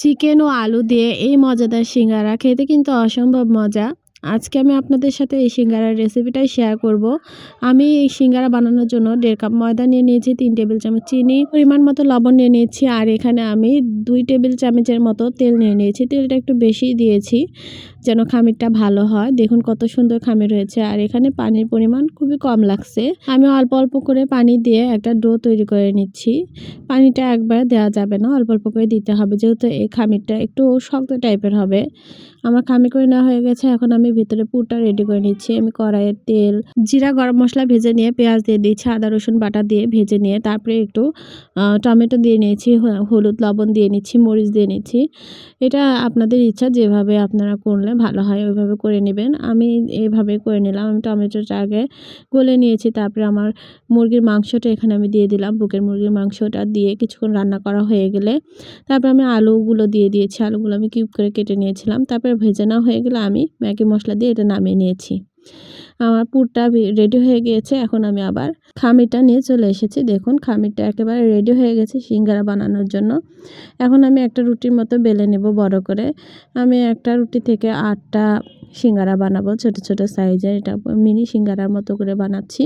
Chicken ও আলু দিয়ে এই মজাদার সিঙ্গারা খেতে কিন্তু অসম্ভব মজা। আজকে আমি আপনাদের সাথে এই সিঙ্গারার রেসিপিটাই শেয়ার করব। আমি এই সিঙ্গারা বানানোর জন্য দেড় কাপ ময়দা নিয়ে নিয়েছি, তিন টেবিল চামচ চিনি পরিমাণ মতো লবণ নিয়ে নিয়েছি, আর এখানে আমি দুই টেবিল চামচের মতো তেল নিয়ে নিয়েছি। তেলটা একটু বেশি দিয়েছি। যেন খামিরটা ভালো হয়। দেখুন কত সুন্দর খামির হয়েছে। আর এখানে পানির পরিমাণ খুবই কম লাগছে। আমি অল্প অল্প করে পানি দিয়ে একটা ডো তৈরি করে নিচ্ছি। পানিটা একবার দেওয়া যাবে না, অল্প অল্প করে দিতে হবে। যেহেতু এই খামিরটা একটু শক্ত টাইপের হবে। আমার খামির করে নেওয়া হয়ে গেছে। এখন আমি ভিতরে পুরটা রেডি করে নিচ্ছি। আমি কড়াইয়ের তেল, জিরা, গরম মশলা ভেজে নিয়ে পেঁয়াজ দিয়ে দিচ্ছি, আদা, রসুন বাটা দিয়ে ভেজে নিয়ে তারপরে একটু টমেটো দিয়ে নিয়েছি, হলুদ লবণ দিয়ে নিচ্ছি, মরিচ দিয়ে নিচ্ছি। এটা আপনাদের ইচ্ছা, যেভাবে আপনারা করলে ভালো হয় ওইভাবে করে নেবেন। আমি এইভাবে করে নিলাম। আমি টমেটোটা আগে গলে নিয়েছি, তারপরে আমার মুরগির মাংসটা এখানে আমি দিয়ে দিলাম। বুকের মুরগির মাংসটা দিয়ে কিছুক্ষণ রান্না করা হয়ে গেলে তারপরে আমি আলুগুলো দিয়ে দিয়েছি। আলুগুলো আমি কিউব করে কেটে নিয়েছিলাম। তারপরে ভেজে নেওয়া হয়ে গেলে আমি ম্যাগি মশলা দিয়ে এটা নামিয়ে নিয়েছি। আমার পুরটা রেডি হয়ে গিয়েছে, এখন আমি আবার খামিরটা নিয়ে চলে এসেছি। দেখুন, খামিরটা একেবারে রেডি হয়ে গেছে সিঙ্গারা বানানোর জন্য। এখন আমি একটা রুটির মতো বেলে নেব বড় করে। আমি একটা রুটি থেকে আটটা সিঙ্গারা বানাবো, ছোট ছোট সাইজের। এটা মিনি সিঙ্গারার মতো করে বানাচ্ছি।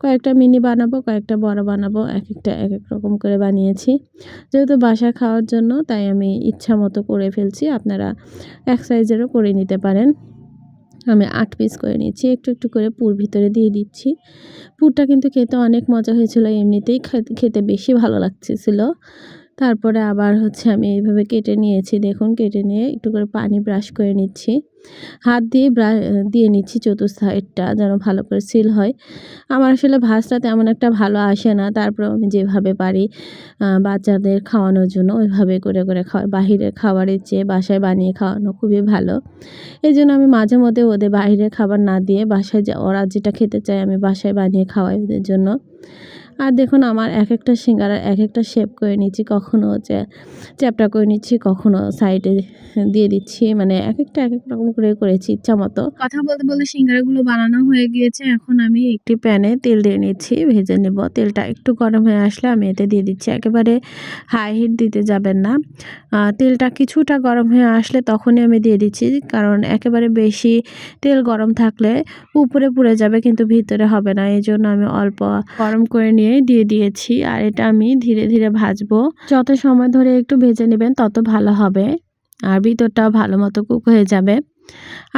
কয়েকটা মিনি বানাবো, কয়েকটা বড় বানাবো এক একটা এক এক রকম করে বানিয়েছি। যেহেতু বাসা খাওয়ার জন্য, তাই আমি ইচ্ছা মতো করে ফেলছি। আপনারা এক সাইজেরও করে নিতে পারেন। আমি আট পিস করে নিয়েছি। একটু একটু করে পুর ভিতরে দিয়ে দিচ্ছি। পুরটা কিন্তু খেতে অনেক মজা হয়েছিল। এমনিতেই খেতে বেশি ভালো লাগতেছিল। তারপরে আবার হচ্ছে আমি এইভাবে কেটে নিয়েছি। দেখুন, কেটে নিয়ে একটু করে পানি ব্রাশ করে নিচ্ছি। হাত দিয়ে দিয়ে নিচ্ছি চতুর্থ সাইডটা যেন ভালো করে সিল হয়। আমার আসলে ভাজটা তেমন একটা ভালো আসে না তারপর আমি যেভাবে পারি বাচ্চাদের খাওয়ানোর জন্য ওইভাবে করে করে খাওয়া, বাহিরের খাবারের চেয়ে বাসায় বানিয়ে খাওয়ানো খুবই ভালো। এই জন্য আমি মাঝে মধ্যে ওদের বাইরের খাবার না দিয়ে বাসায় ওরা যেটা খেতে চায় আমি বাসায় বানিয়ে খাওয়াই ওদের জন্য। আর দেখুন, আমার এক একটা সিঙ্গারার এক একটা শেপ করে নিচ্ছি কখনও চ্যাপটা করে নিচ্ছি কখনও সাইডে দিয়ে দিচ্ছি। মানে এক একটা এক এক রকম করে করেছি ইচ্ছা মতো। কথা বলতে বলতে সিঙ্গারাগুলো বানানো হয়ে গিয়েছে। এখন আমি একটি প্যানে তেল দিয়ে নিচ্ছি, ভেজে নেব। তেলটা একটু গরম হয়ে আসলে আমি এতে দিয়ে দিচ্ছি। একেবারে হাই হিট দিতে যাবেন না। তেলটা কিছুটা গরম হয়ে আসলে তখনই আমি দিয়ে দিচ্ছি, কারণ একেবারে বেশি তেল গরম থাকলে উপরে পুড়ে যাবে, কিন্তু ভিতরে হবে না। এই জন্য আমি অল্প গরম করে নিয়ে দিয়ে দিয়েছি আর এটা আমি ধীরে ধীরে ভাজবো। যত সময় ধরে একটু ভেজে নেবেন, তত ভালো হবে আর ভিতরটাও ভালো মতো কুক হয়ে যাবে।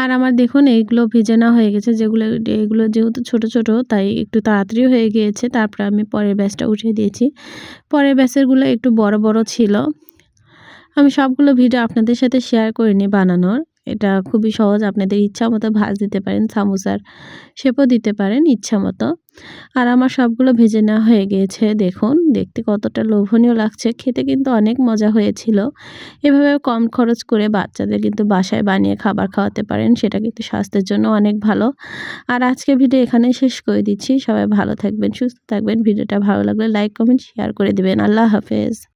আর আমার দেখুন, এইগুলো ভেজে নেওয়া হয়ে গেছে, যেগুলো, এগুলো যেহেতু ছোট ছোট, তাই একটু তাড়াতাড়ি হয়ে গিয়েছে। তারপরে আমি পরের ব্যাসটা উঠিয়ে দিয়েছি। পরের ব্যাসেরগুলো একটু বড় বড় ছিল। আমি সবগুলো ভিডিও আপনাদের সাথে শেয়ার করিনি বানানোর। এটা খুবই সহজ, আপনাদের ইচ্ছা মতো ভাজ দিতে পারেন, সামোসার শেপও দিতে পারেন, ইচ্ছা মতো। আর আমার সবগুলো ভেজে নেওয়া হয়ে গিয়েছে, দেখুন, দেখতে কতটা লোভনীয় লাগছে। খেতে কিন্তু অনেক মজা হয়েছিল। এভাবে কম খরচ করে বাচ্চাদের কিন্তু বাসায় বানিয়ে খাবার খাওয়াতে পারেন, সেটা কিন্তু স্বাস্থ্যের জন্য অনেক ভালো। আর আজকে ভিডিও এখানেই শেষ করে দিচ্ছি। সবাই ভালো থাকবেন, সুস্থ থাকবেন। ভিডিওটা ভালো লাগলে লাইক, কমেন্ট শেয়ার করে দেবেন। আল্লাহ হাফেজ।